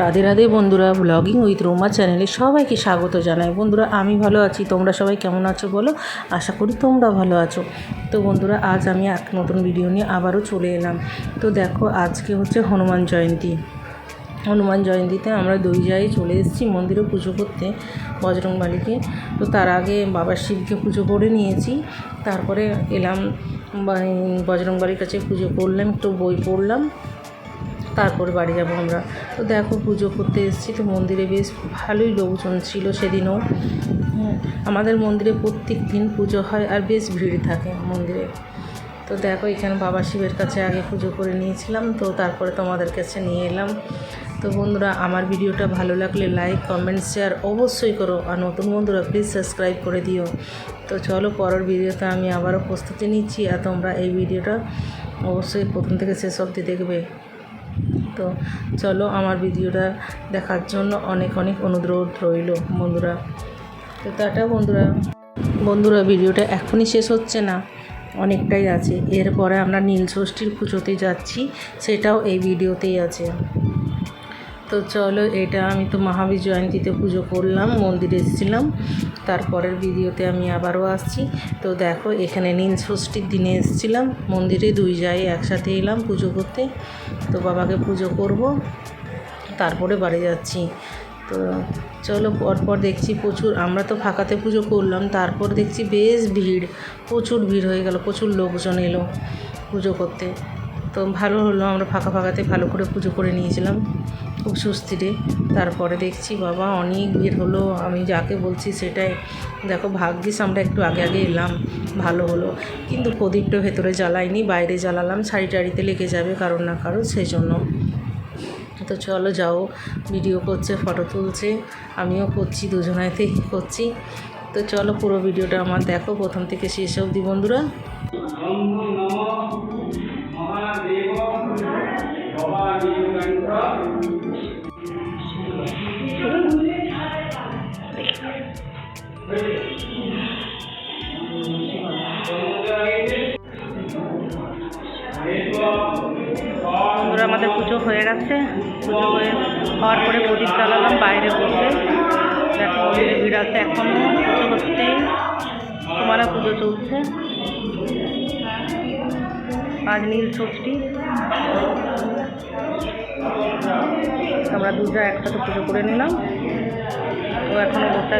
রাধে রাধে বন্ধুরা blogging with Ruma চ্যানেলে সবাইকে স্বাগত জানাই। বন্ধুরা, আমি ভালো আছি, তোমরা সবাই কেমন আছো বলো? আশা করি তোমরা ভালো আছো। তো বন্ধুরা, আজ আমি এক নতুন ভিডিও নিয়ে আবারও চলে এলাম। তো দেখো, আজকে হচ্ছে হনুমান জয়ন্তী। হনুমান জয়ন্তীতে আমরা দুই জায়গায় চলে এসেছি মন্দিরে পুজো করতে বজরংবালিকে। তো তার আগে বাবা শিবকে পুজো করে নিয়েছি। তারপরে এলাম বজরংবালির কাছে পুজো করলাম, একটু বই পড়লাম। তারপর বাড়ি যাব আমরা। তো দেখো পুজো করতে এসেছি, তো মন্দিরে বেশ ভালোই লোকজন ছিল সেদিনও। আমাদের মন্দিরে প্রত্যেক দিন পুজো হয় আর বেশ ভিড় থাকে মন্দিরে। তো দেখো এখানে বাবা শিবের কাছে আগে পুজো করে নিয়েছিলাম, তো তারপরে তোমাদের কাছে নিয়ে এলাম। তো বন্ধুরা, আমার ভিডিওটা ভালো লাগলে লাইক কমেন্ট শেয়ার অবশ্যই করো আর নতুন বন্ধুরা প্লিজ সাবস্ক্রাইব করে দিও। তো চলো পরের ভিডিওতে আমি আবারও প্রস্তুতি নিচ্ছি আর তোমরা এই ভিডিওটা অবশ্যই প্রথম থেকে শেষ অবধি দেখবে। তো চলো আমার ভিডিওটা দেখার জন্য অনেক অনেক অনুরোধ রইল, বন্ধুরা। তো টাটা, বন্ধুরা। বন্ধুরা, ভিডিওটা এখনই শেষ হচ্ছে না, অনেকটাই আছে। এরপরে আমরা নীল ষষ্ঠীর পুজোতে যাচ্ছি, সেটাও এই ভিডিওতেই আছে। তো চলো এটা আমি তো মহাবীর জয়ন্তীতে পুজো করলাম, মন্দিরে এসেছিলাম। তারপরের ভিডিওতে আমি আবারও আসছি। তো দেখো, এখানে নীল ষষ্ঠীর দিনে এসেছিলাম। মন্দিরে দুই যাই একসাথে এলাম পুজো করতে। তো বাবাকে পুজো করব, তারপরে বাড়ি যাচ্ছি। তো চলো, পরপর দেখছি প্রচুর, আমরা তো ফাঁকাতে পুজো করলাম, তারপর দেখছি বেশ ভিড়, প্রচুর ভিড় হয়ে গেল, প্রচুর লোকজন এলো পুজো করতে। তো ভালো হলো, আমরা ফাঁকা ফাঁকাতে ভালো করে পুজো করে নিয়েছিলাম। খুব সুস্থিরে তারপরে দেখছি, বাবা, অনেক ভিড় হলো। আমি যাকে বলছি সেটাই। দেখো, ভাগ্যিস আমরা একটু আগে আগে এলাম। ভালো হলো। কিন্তু প্রদীপটা ভেতরে জ্বালাইনি, বাইরে জ্বালালাম, শাড়ি টাড়িতে লেগে যাবে কারণ না কারও সেই জন্য তো চলো যাও, ভিডিও করছে, ফটো তুলছে। আমিও করছি দুজনাইতেই করছি। তো চলো পুরো ভিডিওটা আমার দেখো, প্রথম থেকে শেষ অবধি, বন্ধুরা। বন্ধুরা, আমাদের পুজো হয়ে গেছে। পুজো হয়ে হওয়ার পরে প্রদীপ জ্বালালাম, বাইরে বসে। দেখো ভিড় আছে এখনও পুজো হচ্ছেই তোমারা পুজো চলছে। আজ নীল ষষ্ঠী। আমরা দুজা একসাথে পুজো করে নিলাম। ও এখনও বসে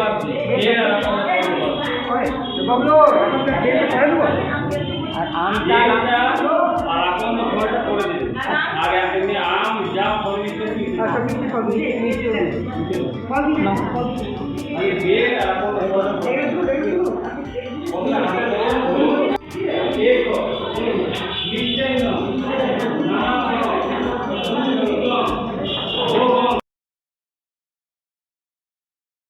আছে নিচে আর আমটা আগে আপনি আম যা পরিমিত আগে বের আর